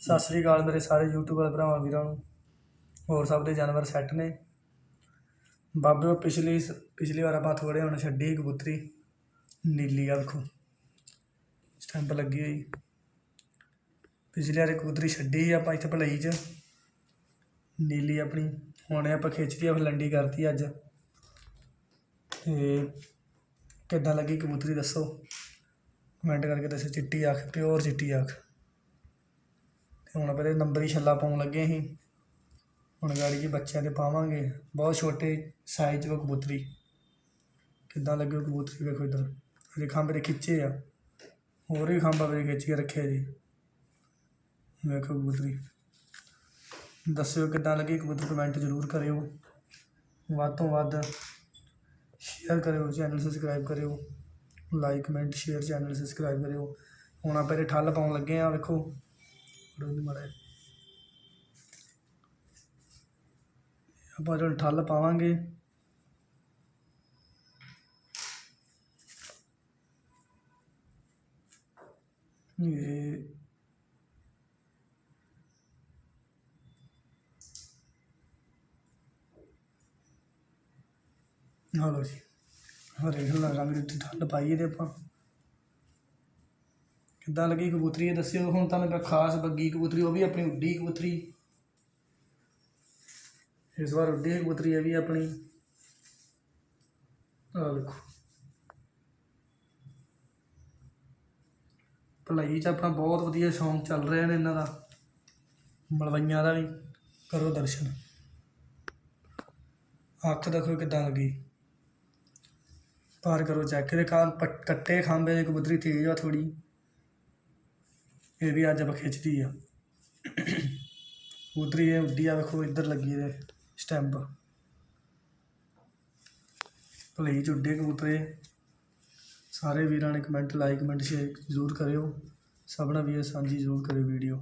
ਸਤਿ ਸ੍ਰੀ ਅਕਾਲ ਮੇਰੇ ਸਾਰੇ YouTube ਵਾਲੇ ਭਰਾਵਾਂ, ਵੀਰਾਂ ਨੂੰ। ਹੋਰ ਸਭ ਦੇ ਜਾਨਵਰ ਸੈੱਟ ਨੇ। ਬਾਬੇ ਪਿਛਲੀ ਸ- ਪਿਛਲੀ ਵਾਰ ਆਪਾਂ ਥੋੜੇ ਹੁਣ ਛੱਡੀ ਕਬੂਤਰੀ। ਨੀਲੀ ਆ ਵੇਖੋ। ਸਟੈਂਪ ਲੱਗੀ ਹੋਈ। ਪਿਛਲੀ ਵਾਰ ਕਬੂਤਰੀ ਛੱਡੀ ਆਪਾਂ ਇੱਥੇ ਭਲਾਈ 'ਚ। ਨੀਲੀ ਆਪਣੀ। ਹੁਣੇ ਆਪਾਂ ਖਿੱਚ ਕੇ ਫਲੰਡੀ ਕਰਤੀ ਅੱਜ। ਤੇ ਕਿੱਦਾਂ ਲੱਗੀ ਕਬੂਤਰੀ ਦੱਸੋ? ਕਮੈਂਟ ਕਰਕੇ ਦੱਸੋ, ਚਿੱਟੀ ਅੱਖ ਪਿਓਰ ਚਿੱਟੀ ਅੱਖ ਤੇ ਹੁਣ ਪਹਿਲੇ ਨੰਬਰੀ ਛੱਲਾ ਪਾਉਣ ਲੱਗੇ ਅਸੀਂ ਹੁਣ ਗਾੜੀ ਜੀ ਬੱਚਿਆਂ ਦੇ ਪਾਵਾਂਗੇ। ਬਹੁਤ ਛੋਟੇ ਸਾਈਜ਼ ਉਹ ਕਬੂਤਰੀ। ਕਿੱਦਾਂ ਲੱਗੇ ਕਬੂਤਰੀ ਵੇਖੋ ਇੱਧਰ। ਅਜੇ ਖੰਭ ਦੇ ਖਿੱਚੇ ਆ। ਹੋਰ ਵੀ ਖੰਭਾਂ ਵੇ ਖਿੱਚ ਕੇ ਰੱਖਿਆ ਜੀ ਵੇਖੋ ਕਬੂਤਰੀ। ਦੱਸਿਓ ਕਿੱਦਾਂ ਲੱਗੀ ਕਬੂਤਰ ਕਮੈਂਟ ਜ਼ਰੂਰ ਕਰਿਓ। ਵੱਧ ਤੋਂ ਵੱਧ ਸ਼ੇਅਰ ਕਰਿਓ ਚੈਨਲ ਸਬਸਕ੍ਰਾਈਬ ਕਰਿਓ। Like comment share channel subscribe ਕਰਿਓ। ਹੁਣ ਆਪਾਂ ਇਹਦੇ ਠੱਲ ਪਾਉਣ ਲੱਗੇ ਆ, ਵੇਖੋ। ਰੋਜ਼ ਮਾੜਾ ਆਪਾਂ ਜਦੋਂ ਠੱਲ ਪਾਵਾਂਗੇ। ਇਹ ਹਾਲੋ ਜੀ, ਹਰੇ ਹਲਾ ਰੰਗ ਦੀ ਠੱਲ ਪਾਈਏ ਇਹਦੇ ਆਪਾਂ। ਕਿੱਦਾਂ ਲੱਗੀ ਕਬੂਤਰੀ, ਇਹ ਦੱਸਿਓ। ਹੁਣ ਤੁਹਾਨੂੰ ਇੱਕ ਖਾਸ ਬੱਗੀ ਕਬੂਤਰੀ, ਉਹ ਵੀ ਆਪਣੀ ਉੱਡੀ ਕਬੂਤਰੀ। ਇਸ ਵਾਰ ਉੱਡੀ ਕਬੂਤਰੀ, ਇਹ ਵੀ ਆਪਣੀ। ਆ ਵੇਖੋ। ਭਲਾਈ ਚ ਆਪਣਾ ਬਹੁਤ ਵਧੀਆ ਸ਼ੌਂਕ ਚੱਲ ਰਿਹਾ ਨੇ ਇਹਨਾਂ ਦਾ। ਮਲਵਈਆਂ ਦਾ ਵੀ, ਕਰੋ ਦਰਸ਼ਨ। ਅੱਖ ਦੇਖੋ ਕਿੱਦਾਂ ਲੱਗੀ। ਪਾਰ ਕਰੋ ਚੈੱਕ। ਦੇ ਕਾਲ ਪੱਟ- ਕੱਟੇ ਖਾਂਬੇ ਦੀ ਕਬੂਤਰੀ ਤੇਜ਼ ਆ ਥੋੜੀ ਇਹ ਵੀ ਅੱਜ ਆਪਾਂ ਖਿੱਚਦੀ ਆ। ਕਬੂਤਰੀ ਇਹ ਉੱਡੀ ਆ, ਵੇਖੋ ਇੱਧਰ ਲੱਗੀ ਦੇ ਸਟੈਂਪ। ਭਲੇ ਚ ਉੱਡੇ ਕਬੂਤਰੇ। ਸਾਰੇ ਵੀਰਾਂ ਨੇ ਕਮੈਂਟ ਲਾਈਕ ਕਮੈਂਟ ਸ਼ੇਅਰ ਜ਼ਰੂਰ ਕਰਿਓ। ਸਭਨਾਂ ਵੀ ਇਹ ਸਾਂਝੀ ਜ਼ਰੂਰ ਕਰਿਓ ਵੀਡੀਓ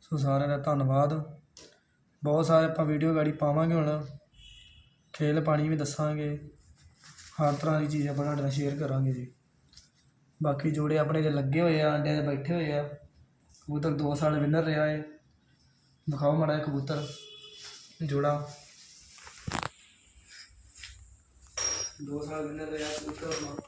ਸੋ ਸਾਰਿਆਂ ਦਾ ਧੰਨਵਾਦ। ਬਹੁਤ ਸਾਰੇ ਆਪਾਂ ਵੀਡੀਓ ਗਾੜੀ ਪਾਵਾਂਗੇ ਹੁਣ। ਖੇਲ ਪਾਣੀ ਵੀ ਦੱਸਾਂਗੇ। ਹਰ ਤਰ੍ਹਾਂ ਦੀ ਚੀਜ਼ ਆਪਾਂ ਤੁਹਾਡੇ ਨਾਲ ਸ਼ੇਅਰ ਕਰਾਂਗੇ ਜੀ। ਬਾਕੀ ਜੋੜੇ ਆਪਣੇ ਜੇ ਲੱਗੇ ਹੋਏ ਆ ਅੰਡਿਆਂ 'ਤੇ ਬੈਠੇ ਹੋਏ ਆ, ਕਬੂਤਰ 2 ਸਾਲ ਵਿਨਰ ਰਿਹਾ ਏ। ਦਿਖਾਓ ਮਾੜਾ ਜਿਹਾ ਕਬੂਤਰ, ਜੋੜਾ। 2 ਸਾਲ ਵਿਨਰ ਰਿਹਾ ਕਬੂਤਰ ਨਾਲ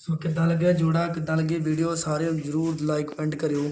ਸੋ ਕਿੱਦਾਂ ਲੱਗਿਆ ਜੋੜਾ? ਕਿੱਦਾਂ ਲੱਗੀ ਵੀਡੀਓ ਸਾਰੇ ਜਰੂਰ ਲਾਈਕ ਕਮੈਂਟ ਕਰਿਓ।